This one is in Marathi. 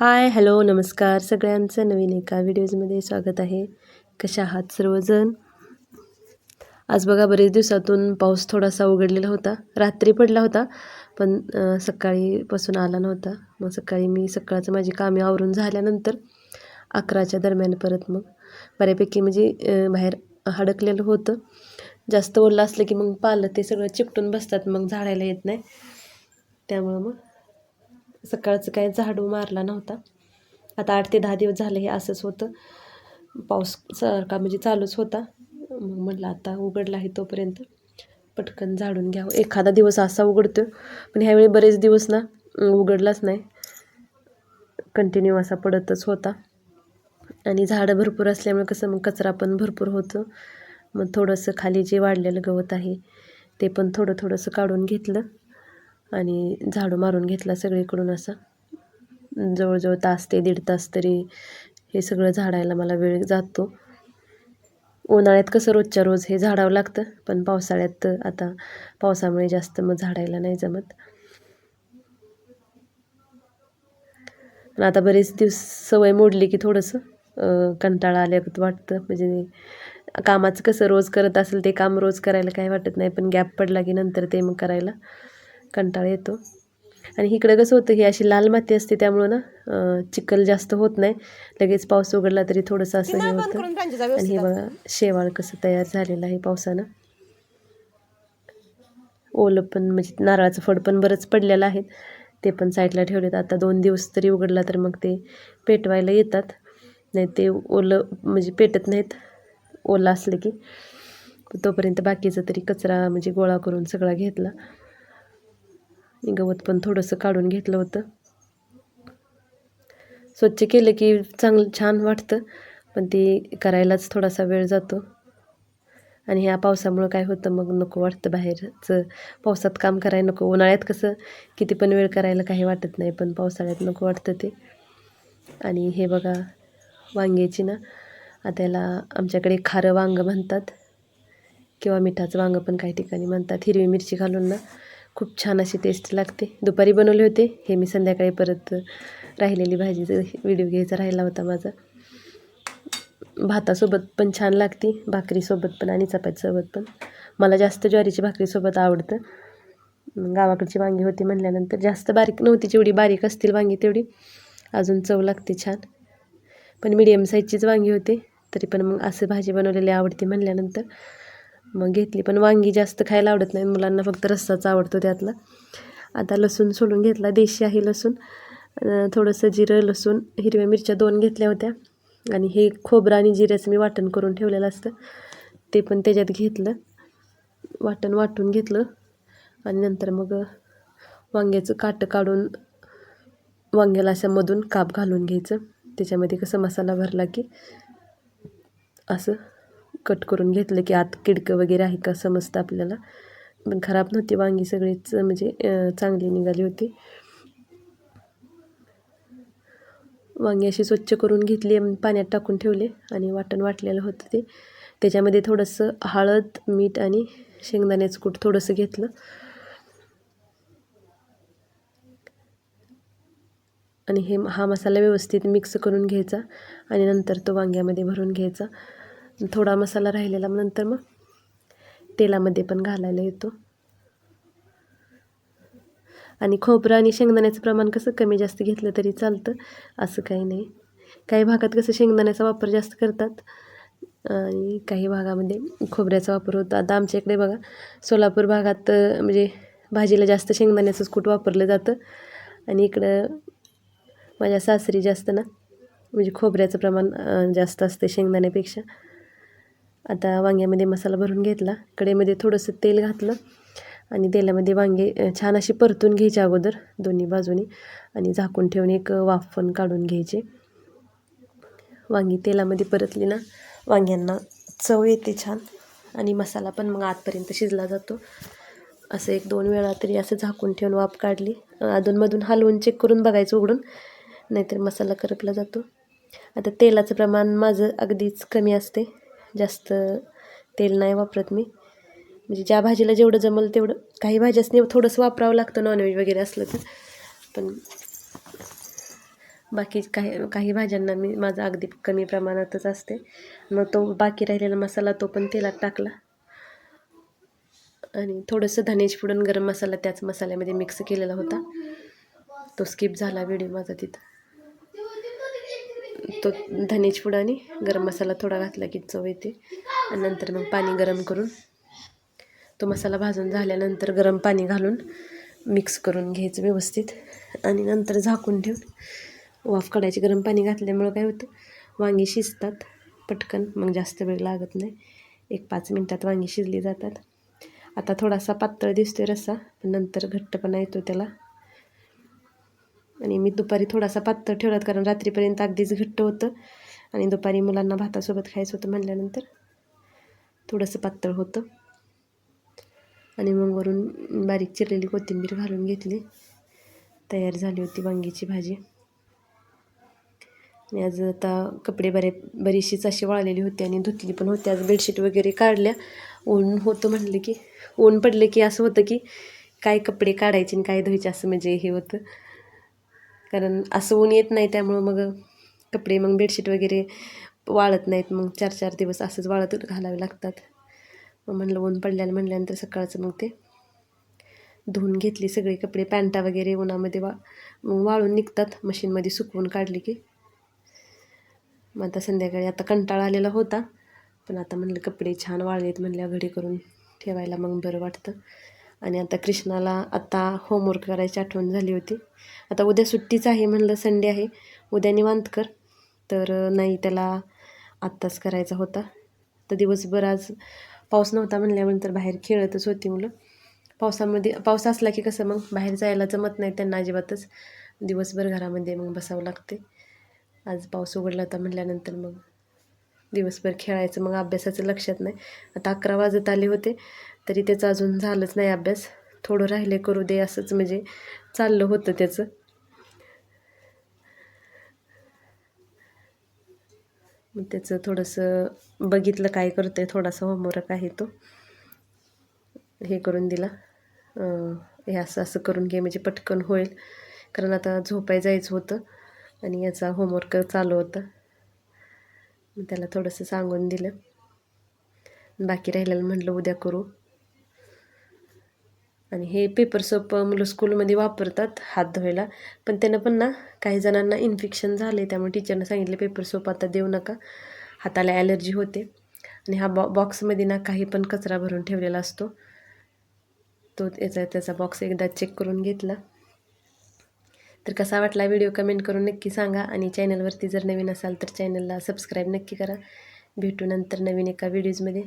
हाय हॅलो नमस्कार. सगळ्यांचं नवीन एका व्हिडिओजमध्ये स्वागत आहे. कशा आहात सर्वजण? आज बघा बरेच दिवसातून पाऊस थोडासा उघडलेला होता. रात्री पडला होता पण सकाळीपासून आला नव्हता. मग सकाळी मी सकाळचं माझी कामे आवरून झाल्यानंतर अकराच्या दरम्यान परत मग बऱ्यापैकी म्हणजे बाहेर हडकलेलं होतं. जास्त ओलं असलं की मग पालं ते सगळं चिपटून बसतात मग झाडायला येत नाही. त्यामुळं मग सकाळचं काय झाडू मारला नव्हता. आता आठ ते दहा दिवस झाले हे असंच होतं. पाऊस सारखा म्हणजे चालूच होता. मग म्हटलं आता उघडला आहे तोपर्यंत. पटकन झाडून घ्यावं. एखादा दिवस असा उघडतो. पण ह्यावेळी बरेच दिवस ना उघडलाच नाही. कंटिन्यू असा पडतच होता. आणि झाडं भरपूर असल्यामुळे कसं मग कचरा पण भरपूर होतं. मग थोडंसं खाली जे वाढलेलं गवत आहे ते पण थोडं थोडंसं काढून घेतलं. आणि झाडू मारून घेतला सगळीकडून असा. जवळजवळ तास ते दीड तास तरी हे सगळं झाडायला मला वेळ जातो. उन्हाळ्यात कसं रोजच्या रोज हे झाडावं लागतं पण पावसाळ्यात आता पावसामुळे जास्त मग झाडायला नाही जमत. आता बरेच दिवस सवय मोडली की थोडंसं कंटाळा आल्यागत वाटतं. म्हणजे कामाचं कसं रोज करत असेल ते काम रोज करायला काही वाटत नाही पण गॅप पडला की नंतर ते मग करायला. कंटाळा येतो. आणि इकडं कसं होतं ही अशी लाल माती असते त्यामुळं ना चिखल जास्त होत नाही. लगेच पाऊस उघडला तरी थोडंसं असं हे होतं. आणि हे बघा शेवाळ कसं तयार झालेलं आहे पावसानं. ओलं पण म्हणजे नारळाचं फळ पण बरंच पडलेलं आहे. ते पण साईडला ठेवलेत. आता दोन दिवस तरी उघडला तर मग ते पेटवायला येतात. नाही ते ओलं म्हणजे पेटत नाहीत. ओलं असलं की. तोपर्यंत बाकीचं तरी कचरा म्हणजे गोळा करून सगळा घेतला. गवत पण थोडंसं काढून घेतलं होतं. स्वच्छ केलं की चांगलं छान वाटतं पण ते करायलाच थोडासा वेळ जातो. आणि ह्या पावसामुळं काय होतं मग नको वाटतं बाहेरचं. पावसात काम करायला नको. उन्हाळ्यात कसं किती पण वेळ करायला काही वाटत नाही पण पावसाळ्यात नको वाटतं ते. आणि हे बघा वांग्याची ना आता याला आमच्याकडे खारं वांगं म्हणतात. किंवा मिठाचं वांगं पण काही ठिकाणी म्हणतात. हिरवी मिरची घालून ना खूप छान अशी टेस्ट लागते. दुपारी बनवले होते. हे मी संध्याकाळी परत राहिलेली भाजीचा व्हिडिओ घ्यायचा राहिला होता माझा. भातासोबत पण छान लागते. भाकरीसोबत पण आणि चपातीसोबत पण. मला जास्त ज्वारीची भाकरीसोबत आवडतं. गावाकडची वांगी होती म्हणल्यानंतर जास्त बारीक नव्हती. जेवढी बारीक असतील वांगी तेवढी. अजून चव लागते छान. पण मीडियम साईजचीच वांगी होती. तरी पण मग असं भाजी बनवलेली आवडते म्हणल्यानंतर. मग घेतली. पण वांगी जास्त खायला आवडत नाही. मुलांना फक्त रस्साच आवडतो त्यातला. आता लसूण सोलून घेतला. देशी आहे लसूण. थोडंसं जिरं लसूण हिरव्या मिरच्या दोन घेतल्या होत्या. आणि हे खोबरं आणि जिऱ्याचं मी वाटण करून ठेवलेलं असतं. ते पण त्याच्यात घेतलं. वाटण वाटून घेतलं. आणि नंतर मग वांग्याचं काटं काढून वांग्याला अशा मधून काप घालून घ्यायचं. त्याच्यामध्ये कसं मसाला भरला की असं कट करून घेतलं की आत किडकं वगैरे आहे का समजतं आपल्याला. पण खराब नव्हती वांगी सगळीच म्हणजे चांगली निघाली होती. वांगी अशी स्वच्छ करून घेतली पाण्यात टाकून ठेवले आणि वाटण वाटलेलं होतं ते. त्याच्यामध्ये थोडंसं हळद मीठ आणि शेंगदाण्याचं कूट थोडंसं घेतलं. आणि हे हा मसाला व्यवस्थित मिक्स करून घ्यायचा आणि नंतर तो वांग्यामध्ये भरून घ्यायचा. थोडा मसाला राहिलेला मग नंतर मग तेलामध्ये पण घालायला येतो. आणि खोबरं आणि शेंगदाण्याचं प्रमाण कसं कमी जास्त घेतलं तरी चालतं असं काही नाही. काही भागात कसं शेंगदाण्याचा वापर जास्त करतात आणि काही भागामध्ये खोबऱ्याचा वापर होतो. आता आमच्या इकडे बघा सोलापूर भागात म्हणजे भाजीला जास्त शेंगदाण्याचंच कूट वापरलं जातं. आणि इकडं माझ्या सासरी जास्त ना म्हणजे खोबऱ्याचं प्रमाण जास्त असते शेंगदाण्यापेक्षा. आता वांग्यामध्ये मसाला भरून घेतला. कडेमध्ये थोडंसं तेल घातलं आणि तेलामध्ये वांगे छान अशी परतून घ्यायचे अगोदर दोन्ही बाजूनी आणि झाकून ठेवून एक वाफ पण काढून घ्यायचे. वांगी तेलामध्ये परतली ना वांग्यांना चव येते छान आणि मसाला पण मग आतपर्यंत शिजला जातो. असं एक दोन वेळा तरी असं झाकून ठेवून वाफ काढली. अधूनमधून हलवून चेक करून बघायचं उघडून नाहीतर मसाला करपला जातो. आता तेलाचं प्रमाण माझं अगदीच कमी असते. जास्त तेल नाही वापरत मी. म्हणजे ज्या भाजीला जेवढं जमल तेवढं. काही भाज्यासनी थोडंसं वापरावं लागतं नॉनव्हेज वगैरे असलं तर. पण बाकी काही काही भाज्यांना मी माझं अगदी कमी प्रमाणातच असते. मग तो बाकी राहिलेला मसाला तो पण तेलात टाकला. आणि थोडंसं धनेज फुडून गरम मसाला त्याच मसाल्यामध्ये मिक्स केलेला होता. तो स्किप झाला व्हिडिओ माझा तिथं. तो धनेच फूड आणि गरम मसाला थोडा घातला की चव येते. आणि नंतर मग पाणी गरम करून तो मसाला भाजून झाल्यानंतर गरम पाणी घालून मिक्स करून घ्यायचं व्यवस्थित. आणि नंतर झाकून ठेवून वाफ काढायची गरम पाणी घातल्यामुळं काय होतं? वांगी शिजतात. पटकन. मग जास्त वेळ लागत नाही. एक पाच मिनटात वांगी शिजली जातात. आता थोडासा पातळ दिसतोय रस्सा. पण नंतर घट्टपणा येतो त्याला. आणि मी दुपारी थोडासा पातळ ठेवलात कारण रात्रीपर्यंत अगदीच घट्ट होतं. आणि दुपारी मुलांना भातासोबत खायचं होतं म्हणल्यानंतर थोडंसं पातळ होतं. आणि मग वरून बारीक चिरलेली कोथिंबीर घालून घेतली. तयार झाली होती वांगीची भाजी. आणि आज आता कपडे बरे बरीचशीच अशी वाळलेली होती आणि धुतली पण होती. आज बेडशीट वगैरे काढल्या. ऊन होतं म्हणलं की ऊन पडले की असं होतं की काय कपडे काढायचे आणि काय धुवायचे असं म्हणजे हे होतं. कारण असं ऊन येत नाही त्यामुळं मग कपडे मग बेडशीट वगैरे वाळत नाहीत. मग चार चार दिवस असंच वाळत घालावे लागतात. मग म्हणलं ऊन पडल्यानं म्हणल्यानंतर सकाळचं मग ते धुवून घेतली सगळे कपडे पॅन्टा वगैरे उन्हामध्ये वा मग वाळून निघतात. मशीनमध्ये सुकवून काढली की. मग आता संध्याकाळी आता कंटाळा आलेला होता. पण आता म्हणलं कपडे छान वाळलेत म्हणल्या घडी करून ठेवायला मग बरं वाटतं. आणि आता कृष्णाला आत्ता होमवर्क करायची आठवण झाली होती. आता उद्या सुट्टीच आहे म्हणलं संडे आहे. उद्या निवांत कर. तर नाही त्याला आत्ताच करायचा होता. तर दिवसभर आज पाऊस नव्हता म्हणल्यानंतर बाहेर खेळतच होती मुलं. पावसामध्ये पाऊस असला की कसं मग? बाहेर जायला जमत नाही त्यांना अजिबातच. दिवसभर घरामध्ये मग बसावं लागते. आज पाऊस उघडला होता म्हटल्यानंतर मग दिवसभर खेळायचं मग अभ्यासाचं लक्षात नाही. आता अकरा वाजत आले होते तरी त्याचं अजून झालंच नाही अभ्यास. थोडं राहिले करू दे असंच म्हणजे चाललं होतं त्याचं. मग त्याचं थोडंसं बघितलं काय करतं आहे थोडासा होमवर्क आहे तो. हे करून दिला. हे असं असं करून घे म्हणजे पटकन होईल. कारण आता झोपाय जायचं होतं आणि याचा होमवर्क चालू होता. मग त्याला थोडंसं सांगून दिलं. बाकी राहिलेलं म्हटलं उद्या करू. आणि हे पेपर सोप मुलं स्कूलमध्ये वापरतात हात धुवायला. पण त्यानं पण ना काही जणांना इन्फेक्शन झालं आहे त्यामुळे टीचरनं सांगितलं पेपर सोप आता देऊ नका. हाताला ॲलर्जी होते. आणि हा बॉ बॉक्समध्ये ना काही पण कचरा भरून ठेवलेला असतो. तो त्याचा त्याचा बॉक्स एकदा चेक करून घेतला. तर कसा वाटला व्हिडिओ कमेंट करून नक्की सांगा आणि चॅनलवरती जर नवीन असाल तर चॅनलला सबस्क्राईब नक्की करा. भेटू नंतर नवीन एका व्हिडिओजमध्ये